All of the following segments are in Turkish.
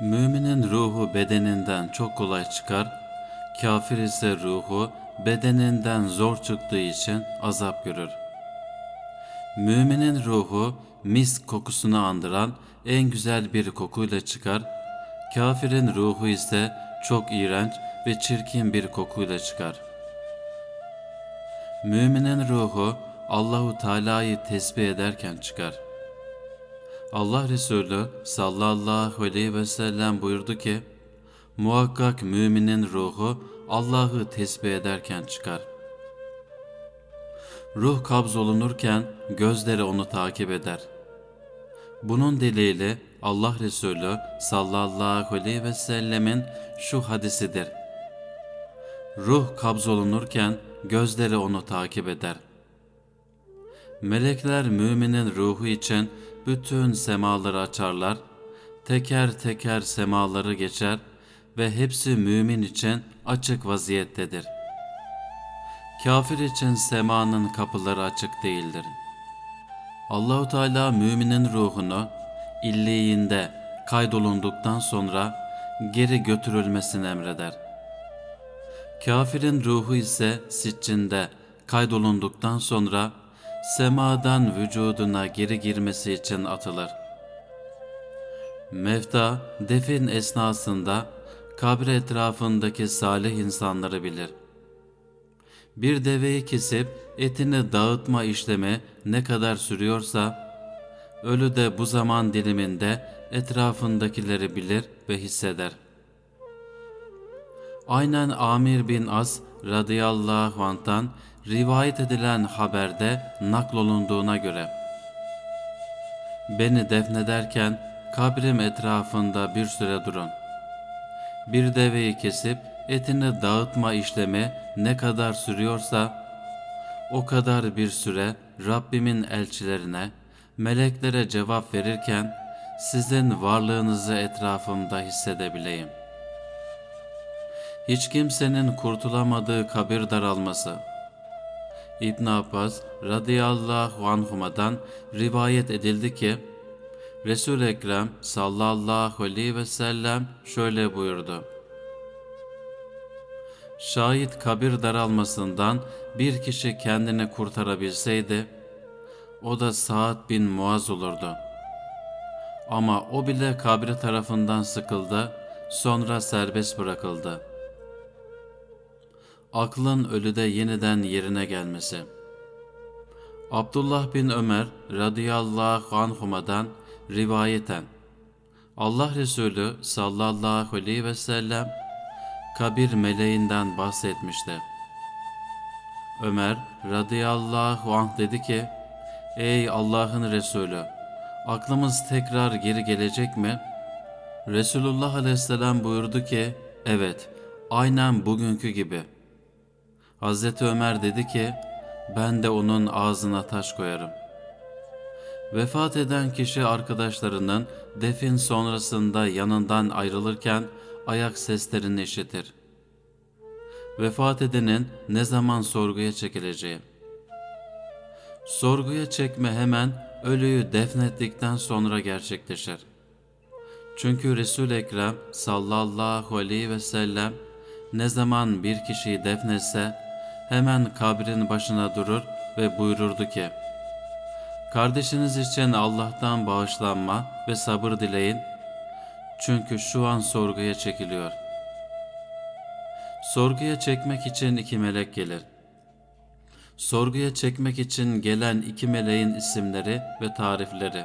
Müminin ruhu bedeninden çok kolay çıkar, kafir ise ruhu bedeninden zor çıktığı için azap görür. Müminin ruhu misk kokusunu andıran en güzel bir kokuyla çıkar, kafirin ruhu ise çok iğrenç ve çirkin bir kokuyla çıkar. Müminin ruhu Allahu Teala'yı tesbih ederken çıkar. Allah Resulü sallallahu aleyhi ve sellem buyurdu ki, muhakkak müminin ruhu Allah'ı tesbih ederken çıkar. Ruh kabz olunurken gözleri onu takip eder. Bunun diliyle Allah Resulü sallallahu aleyhi ve sellemin şu hadisidir. Ruh kabz olunurken gözleri onu takip eder. Melekler müminin ruhu için bütün semaları açarlar, teker teker semaları geçer ve hepsi mümin için açık vaziyettedir. Kafir için semanın kapıları açık değildir. Allahu Teala müminin ruhunu illiğinde kaydolunduktan sonra geri götürülmesini emreder. Kafirin ruhu ise siccinde kaydolunduktan sonra semadan vücuduna geri girmesi için atılır. Mevta defin esnasında kabir etrafındaki salih insanları bilir. Bir deveyi kesip etini dağıtma işlemi ne kadar sürüyorsa, ölü de bu zaman diliminde etrafındakileri bilir ve hisseder. Aynen Amir bin As radıyallahu anh'tan rivayet edilen haberde naklolunduğuna göre Beni defnederken kabrim etrafında bir süre durun. Bir deveyi kesip etini dağıtma işlemi ne kadar sürüyorsa o kadar bir süre Rabbimin elçilerine, meleklere cevap verirken sizin varlığınızı etrafımda hissedebileyim. Hiç kimsenin kurtulamadığı kabir daralması. İbn Abbas radıyallahu anhuma'dan rivayet edildi ki Resul Ekrem sallallahu aleyhi ve sellem şöyle buyurdu. Şayet kabir daralmasından bir kişi kendini kurtarabilseydi, o da Sa'd bin Muaz olurdu. Ama o bile kabri tarafından sıkıldı, sonra serbest bırakıldı. Aklın ölüde yeniden yerine gelmesi. Abdullah bin Ömer radıyallahu anhuma'dan rivayeten Allah Resulü sallallahu aleyhi ve sellem kabir meleğinden bahsetmişti. Ömer radıyallahu anh dedi ki, Ey Allah'ın Resulü, aklımız tekrar geri gelecek mi? Resulullah aleyhisselam buyurdu ki, evet, aynen bugünkü gibi. Hazreti Ömer dedi ki, ben de onun ağzına taş koyarım. Vefat eden kişi arkadaşlarının defin sonrasında yanından ayrılırken ayak seslerini işitir. Vefat edenin ne zaman sorguya çekileceği. Sorguya çekme hemen ölüyü defnettikten sonra gerçekleşir. Çünkü Resul Ekrem sallallahu aleyhi ve sellem ne zaman bir kişiyi defnetse hemen kabrin başına durur ve buyururdu ki Kardeşiniz için Allah'tan bağışlanma ve sabır dileyin çünkü şu an sorguya çekiliyor. Sorguya çekmek için iki melek gelir. Sorguya çekmek için gelen iki meleğin isimleri ve tarifleri.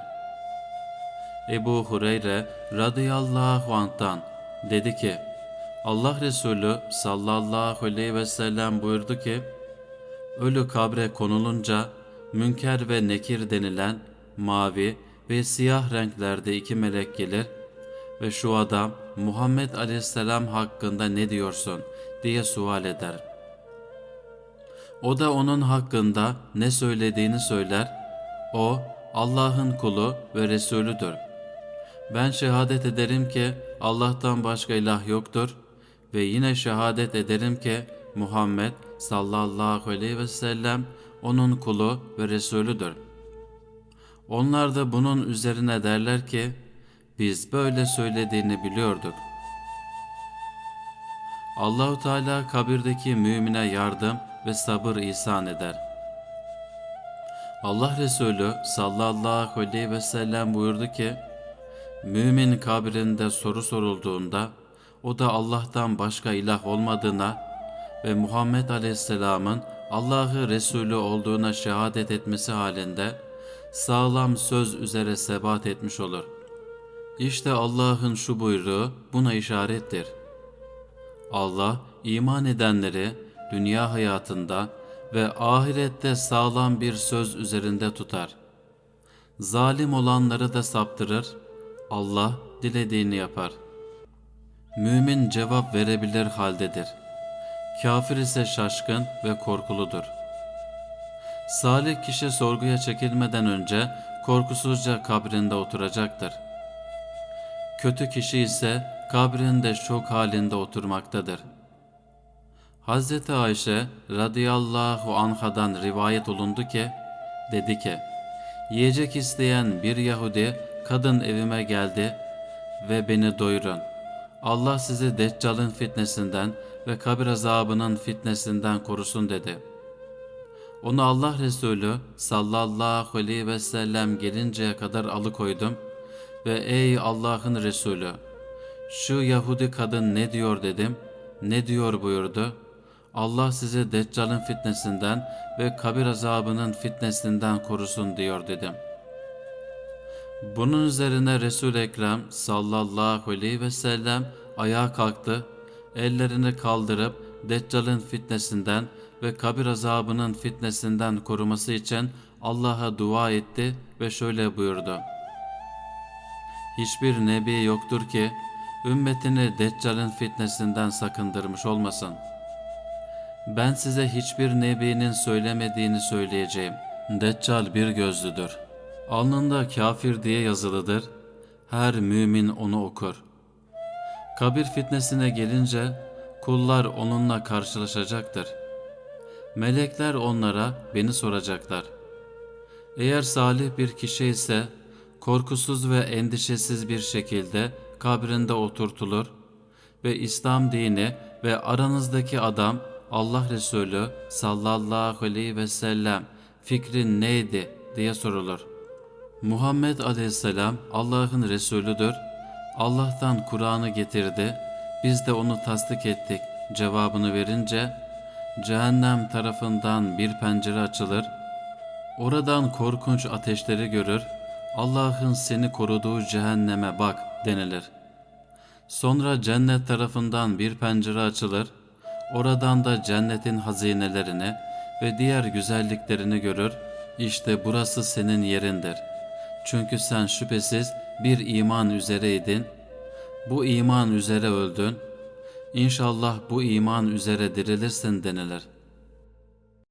Ebu Hureyre radıyallahu anh'tan dedi ki, Allah Resulü sallallahu aleyhi ve sellem buyurdu ki, Ölü kabre konulunca Münker ve Nekir denilen mavi ve siyah renklerde iki melek gelir ve şu adam Muhammed Aleyhisselam hakkında ne diyorsun diye sual eder. O da onun hakkında ne söylediğini söyler. O Allah'ın kulu ve Resulüdür. Ben şehadet ederim ki Allah'tan başka ilah yoktur ve yine şehadet ederim ki Muhammed sallallahu aleyhi ve sellem onun kulu ve Resulüdür. Onlar da bunun üzerine derler ki biz böyle söylediğini biliyorduk. Allahu Teala kabirdeki mümine yardım ve sabır ihsan eder. Allah Resulü sallallahu aleyhi ve sellem buyurdu ki, Mümin kabrinde soru sorulduğunda, o da Allah'tan başka ilah olmadığına ve Muhammed Aleyhisselam'ın Allah'ı Resulü olduğuna şehadet etmesi halinde sağlam söz üzere sebat etmiş olur. İşte Allah'ın şu buyruğu buna işarettir. Allah iman edenleri dünya hayatında ve ahirette sağlam bir söz üzerinde tutar. Zalim olanları da saptırır, Allah dilediğini yapar. Mümin cevap verebilir haldedir. Kafir ise şaşkın ve korkuludur. Salih kişi sorguya çekilmeden önce korkusuzca kabrinde oturacaktır. Kötü kişi ise kabrinde şok halinde oturmaktadır. Hz. Ayşe radıyallahu anhadan rivayet olundu ki, dedi ki, Yiyecek isteyen bir Yahudi kadın evime geldi ve beni doyurun. Allah sizi Deccal'ın fitnesinden ve kabir azabının fitnesinden korusun dedi. Onu Allah Resulü sallallahu aleyhi ve sellem gelinceye kadar alıkoydum ve ey Allah'ın Resulü şu Yahudi kadın ne diyor dedim. Ne diyor buyurdu. Allah sizi Deccal'ın fitnesinden ve kabir azabının fitnesinden korusun diyor dedim. Bunun üzerine Resul Ekrem sallallahu aleyhi ve sellem ayağa kalktı, ellerini kaldırıp Deccal'ın fitnesinden ve kabir azabının fitnesinden koruması için Allah'a dua etti ve şöyle buyurdu. Hiçbir nebi yoktur ki ümmetini Deccal'ın fitnesinden sakındırmış olmasın. Ben size hiçbir nebinin söylemediğini söyleyeceğim. Deccal bir gözlüdür. Alnında kafir diye yazılıdır. Her mümin onu okur. Kabir fitnesine gelince kullar onunla karşılaşacaktır. Melekler onlara beni soracaklar. Eğer salih bir kişi ise korkusuz ve endişesiz bir şekilde kabrinde oturtulur ve İslam dini ve aranızdaki adam Allah Resulü sallallahu aleyhi ve sellem fikrin neydi diye sorulur. Muhammed aleyhisselam Allah'ın Resulüdür. Allah'tan Kur'an'ı getirdi. Biz de onu tasdik ettik. Cevabını verince cehennem tarafından bir pencere açılır. Oradan korkunç ateşleri görür. Allah'ın seni koruduğu cehenneme bak denilir. Sonra cennet tarafından bir pencere açılır. Oradan da cennetin hazinelerini ve diğer güzelliklerini görür. İşte burası senin yerindir. Çünkü sen şüphesiz bir iman üzereydin. Bu iman üzere öldün. İnşallah bu iman üzere dirilirsin denilir.